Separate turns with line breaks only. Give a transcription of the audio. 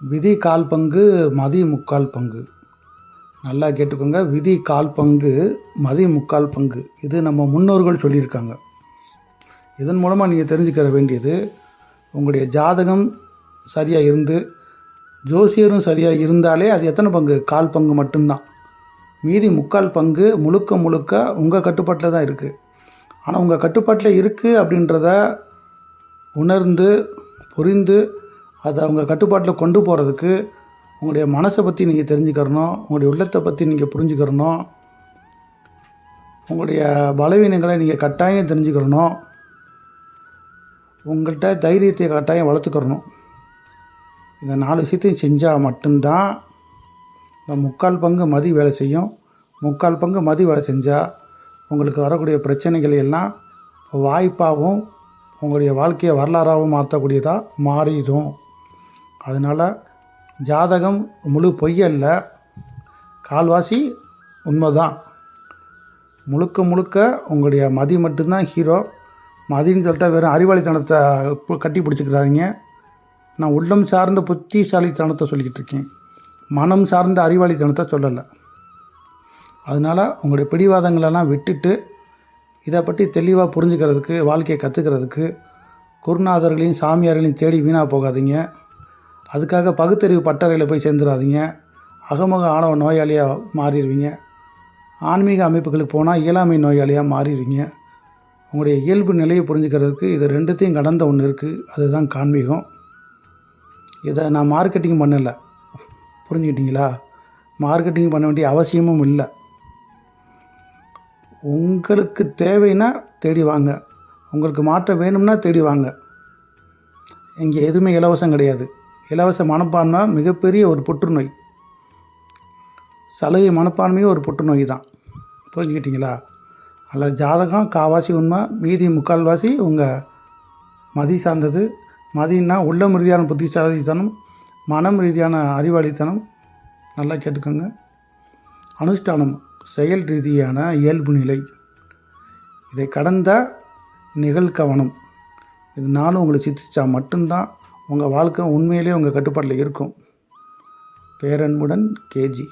விதி கால் பங்கு மதி முக்கால் பங்கு. நல்லா கேட்டுக்கோங்க. விதி கால் பங்கு மதி முக்கால் பங்கு. இது நம்ம முன்னோர்கள் சொல்லியிருக்காங்க. இதன் மூலமாக நீங்கள் தெரிஞ்சுக்கிற வேண்டியது உங்களுடைய ஜாதகம் சரியாக இருந்து ஜோசியரும் சரியாக இருந்தாலே அது எத்தனை பங்கு? கால் பங்கு மட்டும்தான். மீதி முக்கால் பங்கு முழுக்க முழுக்க உங்கள் கட்டுப்பாட்டில் தான் இருக்குது ஆனால் உங்கள் கட்டுப்பாட்டில் இருக்குது அப்படின்றத உணர்ந்து புரிந்து அதை அவங்க கட்டுப்பாட்டில் கொண்டு போகிறதுக்கு உங்களுடைய மனசை பற்றி நீங்கள் தெரிஞ்சுக்கிறணும் உங்களுடைய உள்ளத்தை பற்றி நீங்கள் புரிஞ்சுக்கிறணும் உங்களுடைய பலவீனங்களை நீங்கள் கட்டாயம் தெரிஞ்சுக்கிறணும் உங்கள்கிட்ட தைரியத்தை கட்டாயம் வளர்த்துக்கிறணும். இந்த நாலு விஷயத்தையும் செஞ்சால் மட்டும்தான் இந்த முக்கால் பங்கு மதி வேலை செய்யும். முக்கால் பங்கு மதி வேலை செஞ்சால் உங்களுக்கு வரக்கூடிய பிரச்சனைகள் எல்லாம் வாய்ப்பாகவும் உங்களுடைய வாழ்க்கையை வரலாறாகவும் மாற்றக்கூடியதாக மாறிடும். அதனால் ஜாதகம் முழு பொய்யல்ல கால்வாசி உண்மைதான். முழுக்க முழுக்க உங்களுடைய மதி மட்டும்தான் ஹீரோ மதின்னு சொல்லிட்டு வெறும் அறிவாளித்தனத்தை கட்டி பிடிச்சிக்கிறாதீங்க. நான் உள்ளம் சார்ந்த புத்திசாலித்தனத்தை சொல்லிக்கிட்டு இருக்கேன். மனம் சார்ந்த அறிவாளித்தனத்தை சொல்லலை. அதனால் உங்களுடைய பிடிவாதங்களெல்லாம் விட்டுட்டு இதை பற்றி தெளிவாக புரிஞ்சுக்கிறதுக்கு வாழ்க்கையை கற்றுக்கிறதுக்கு குருநாதர்களையும் சாமியார்களையும் தேடி வீணாக போகாதீங்க. அதுக்காக பகுத்தறிவு பட்டறையில் போய் சேர்ந்துடாதீங்க அகமுக ஆணவ நோயாளியாக மாறிடுவீங்க. ஆன்மீக அமைப்புகளுக்கு போனால் இயலாமை நோயாளியாக மாறிடுவீங்க. உங்களுடைய இயல்பு நிலையை புரிஞ்சுக்கிறதுக்கு இது ரெண்டுத்தையும் கடந்த ஒன்று இருக்குது அதுதான் கான்மீகம் இதை நான் மார்க்கெட்டிங் பண்ணலை. புரிஞ்சுக்கிட்டீங்களா? மார்க்கெட்டிங் பண்ண வேண்டிய அவசியமும் இல்லை. உங்களுக்கு தேவைன்னா தேடி வாங்க. உங்களுக்கு மாற்றம் வேணும்னா தேடி வாங்க. இங்கே எதுவுமே இலவசம் கிடையாது. இலவச மனப்பான்மை மிகப்பெரிய ஒரு புற்றுநோய். சலுகை மனப்பான்மையும் ஒரு புற்றுநோய் தான். புரிஞ்சுக்கிட்டீங்களா? அதில் ஜாதகம் காவாசி உண்மை மீதி முக்கால்வாசி உங்கள் மதி சார்ந்தது. மதினா உள்ளம் ரீதியான புத்திசாலித்தனம் மனம் ரீதியான அறிவாளித்தனம். நல்லா கேட்டுக்கோங்க. அனுஷ்டானம் செயல் ரீதியான இயல்பு நிலை. இதை கடந்த நிகழ்கவனம். இது நானும் உங்களை சித்திச்சா மட்டும்தான். உங்கள் வாழ்க்கை உண்மையிலே உங்கள் கட்டுப்பாட்டில் இருக்கும். பேரன்புடன் கேஜி.